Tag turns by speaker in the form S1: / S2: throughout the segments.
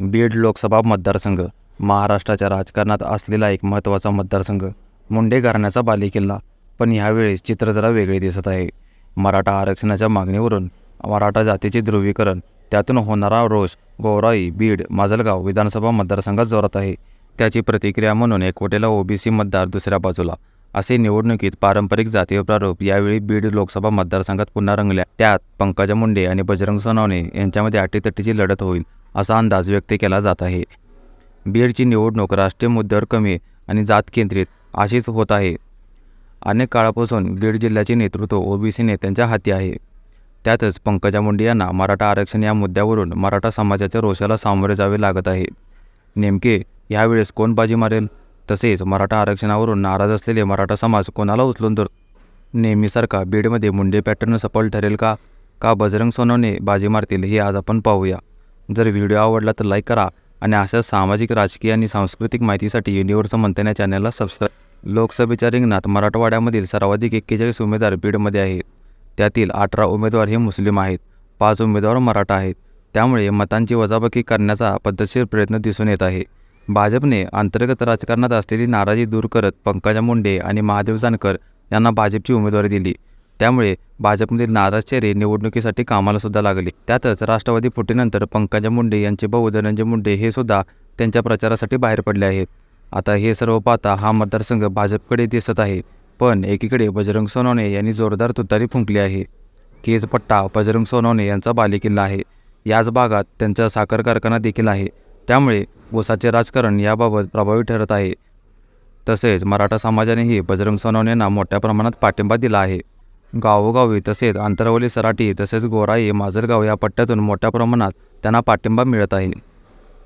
S1: बीड लोकसभा मतदारसंघ महाराष्ट्राच्या राजकारणात असलेला एक महत्त्वाचा मतदारसंघ मुंडे घराण्याचा बालेकिल्ला पण ह्यावेळेस चित्र जरा वेगळे दिसत आहे. मराठा आरक्षणाच्या मागणीवरून मराठा जातीचे ध्रुवीकरण त्यातून होणारा रोष गौराई बीड माजलगाव विधानसभा मतदारसंघात जोरात आहे. त्याची प्रतिक्रिया म्हणून एकवटेला ओबीसी मतदार दुसऱ्या बाजूला. असे निवडणुकीत पारंपरिक जातीय प्रारूप यावेळी बीड लोकसभा मतदारसंघात पुन्हा रंगल्या. त्यात पंकजा मुंडे आणि बजरंग सोनवणे यांच्यामध्ये अटीतटीची लढत होईल. असा अंदाज व्यक्त केला जात आहे. बीडची निवडणूक राष्ट्रीय मुद्द्यावर कमी आणि जात केंद्रित अशीच होत आहे. अनेक काळापासून बीड जिल्ह्याचे नेतृत्व ओबीसी नेत्यांच्या हाती आहे. त्यातच पंकजा मुंडे यांना मराठा आरक्षण या मुद्द्यावरून मराठा समाजाच्या रोषाला सामोरे जावे लागत आहे. नेमके यावेळेस कोण बाजी मारेल? तसेच मराठा आरक्षणावरून नाराज असलेले मराठा समाज कोणाला उचलून धर? नेहमीसारखा बीडमध्ये मुंडे पॅटर्न सफल ठरेल का? का बजरंग सोनवणे बाजी मारतील हे आज आपण पाहूया. जर व्हिडिओ आवडला तर लाईक करा आणि अशा सामाजिक राजकीय आणि सांस्कृतिक माहितीसाठी युनिव्हर्सल मंथन चॅनलला सबस्क्राईब लोकसभेच्या रिंगणात मराठवाड्यामधील सर्वाधिक एक्केचाळीस उमेदवार बीडमध्ये आहेत. त्यातील अठरा उमेदवार हे मुस्लिम आहेत पाच उमेदवार मराठा आहेत. त्यामुळे मतांची वजाबाकी करण्याचा पद्धतशीर प्रयत्न दिसून येत आहे. भाजपने अंतर्गत राजकारणात असलेली नाराजी दूर करत पंकजा मुंडे आणि महादेव जानकर यांना भाजपची उमेदवारी दिली. त्यामुळे भाजपमधील नाराज चेहरे निवडणुकीसाठी कामाला सुद्धा लागले. त्यातच राष्ट्रवादी फुटीनंतर पंकजा मुंडे यांचे भाऊ धनंजय मुंडे हे सुद्धा त्यांच्या प्रचारासाठी बाहेर पडले आहेत. आता हे सर्व पाहता हा मतदारसंघ भाजपकडे दिसत आहे पण एकीकडे बजरंग सोनवणे यांनी जोरदार तुतारी फुंकली आहे. केजपट्टा बजरंग सोनवणे यांचा बालेकिल्ला आहे. याच भागात त्यांचा साखर कारखाना देखील आहे. त्यामुळे ऊसाचे राजकारण याबाबत प्रभावी ठरत आहे. तसेच मराठा समाजानेही बजरंग सोनवणे यांना मोठ्या प्रमाणात पाठिंबा दिला आहे. गावोगावी तसेच आंतरवली सराटी तसेच गोराई माजरगाव या पट्ट्यातून मोठ्या प्रमाणात त्यांना पाठिंबा मिळत आहे.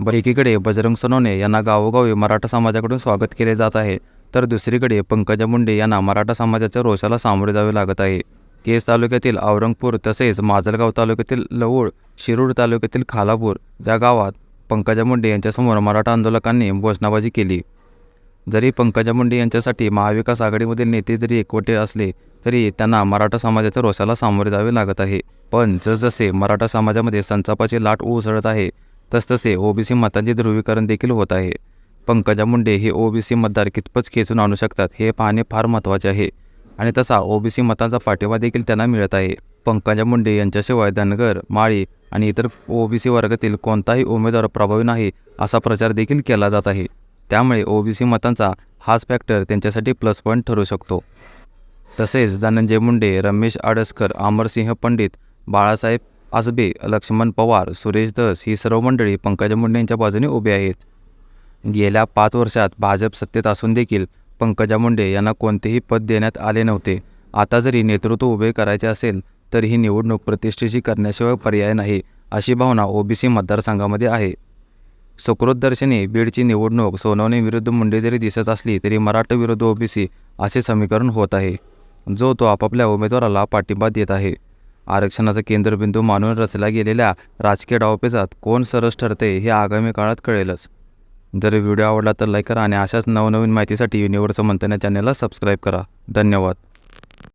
S1: ब एकीकडे बजरंग सोनवणे यांना गावोगावी मराठा समाजाकडून स्वागत केले जात आहे तर दुसरीकडे पंकजा मुंडे यांना मराठा समाजाच्या रोषाला सामोरे जावे लागत आहे. केस तालुक्यातील औरंगपूर तसेच माजलगाव तालुक्यातील लवूळ शिरूर तालुक्यातील खालापूर या गावात पंकजा मुंडे यांच्यासमोर मराठा आंदोलकांनी घोषणाबाजी केली. जरी पंकजा मुंडे यांच्यासाठी महाविकास आघाडीमधील नेते जरी एकवटे असले तरी त्यांना मराठा समाजाच्या रोषाला सामोरे जावे लागत आहे. पण जसजसे मराठा समाजामध्ये संतापाची लाट उसळत आहे तसतसे ओबीसी मतांचे ध्रुवीकरण देखील होत आहे. पंकजा मुंडे हे ओबीसी मतदार कितपत खेचून आणू शकतात हे पाहणे फार महत्त्वाचे आहे. आणि तसा ओबीसी मतांचा पाठिंबा देखील त्यांना मिळत आहे. पंकजा मुंडे यांच्याशिवाय धनगर माळी आणि इतर ओबीसी वर्गातील कोणताही उमेदवार प्रभावी नाही असा प्रचार देखील केला जात आहे. त्यामुळे ओबीसी मतांचा हाच फॅक्टर त्यांच्यासाठी प्लस पॉईंट ठरू शकतो. तसेच धनंजय मुंडे रमेश आडसकर अमरसिंह पंडित बाळासाहेब आसबे लक्ष्मण पवार सुरेश दस ही सर्व मंडळी पंकजा मुंडे यांच्या बाजूने उभी आहेत. गेल्या पाच वर्षात भाजप सत्तेत असून देखील पंकजा मुंडे यांना कोणतेही पद देण्यात आले नव्हते. आता जरी नेतृत्व उभे करायचे असेल तर ही निवडणूक प्रतिष्ठेशी करण्याशिवाय पर्याय नाही अशी भावना ओबीसी मतदारसंघामध्ये आहे. सुकृतदर्शनी बीडची निवडणूक सोनवणे विरुद्ध मुंडे जरी दिसत असली तरी मराठा विरुद्ध ओबीसी असे समीकरण होत आहे जो तो आपापल्या उमेदवाराला पाठिंबा देत आहे. आरक्षणाचा केंद्रबिंदू मानून रचल्या गेलेल्या राजकीय डावपेचात कोण सरस ठरते हे आगामी काळात कळेलच. जर व्हिडिओ आवडला तर लाईक करा आणि अशाच नवनवीन माहितीसाठी युनिव्हर्सल मंथन चॅनलला सबस्क्राईब करा. धन्यवाद.